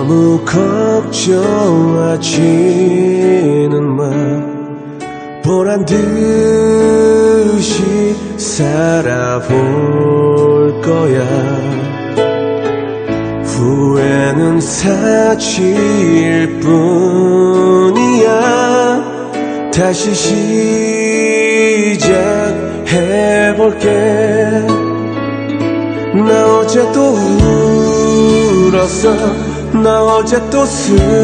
너무 걱정하지는 마. 보란 듯이 살아볼 거야. 후회는 사치일 뿐이야. 다시 시작해볼게. 나 어제 또 울었어 나 어제 또 슬펐어.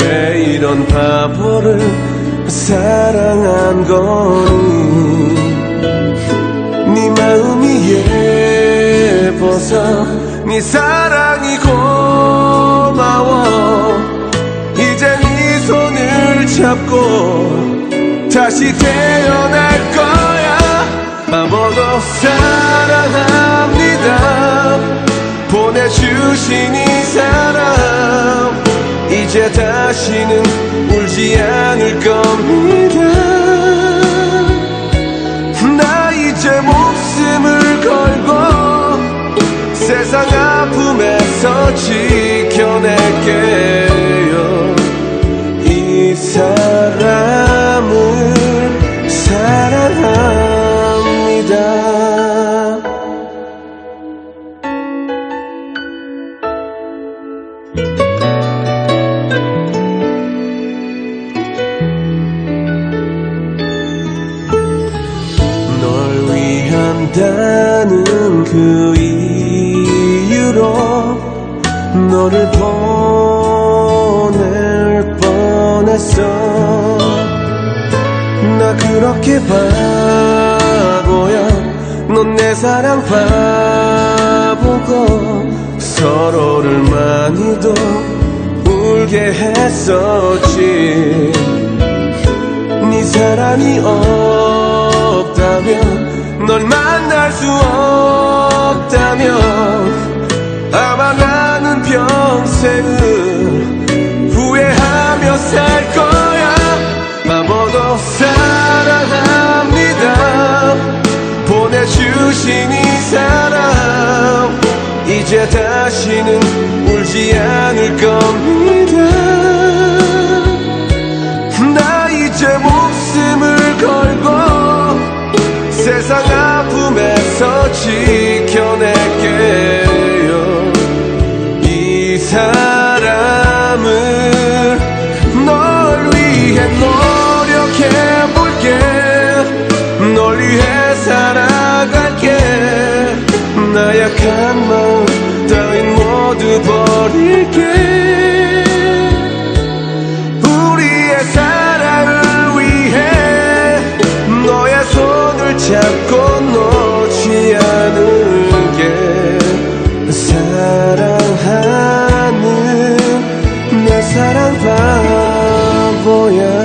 왜 이런 바보를 사랑한 거니? 네 마음이 예뻐서 네 사랑이 고마워. 이제 네 손을 잡고 다시 태어날 거야. 바보도 사 주신 이 사람 이제 다시는 울지 않을 겁니다 위한다는 그 이유로 너를 보낼 뻔했어. 나 그렇게 바보야. 넌 내 사랑 바보고 서로를 많이도 울게 했었지. 네 사랑이 없다면 널 만날 수 없다면 아마 나는 평생을 후회하며 살 거야. 바보도 사랑합니다. 보내주신 이 사람 이제 다시는 울지 않을 겁니다 약한 마음 따윈 모두 버릴게. 우리의 사랑을 위해 너의 손을 잡고 놓지 않을게. 사랑하는 내 사랑 바보야.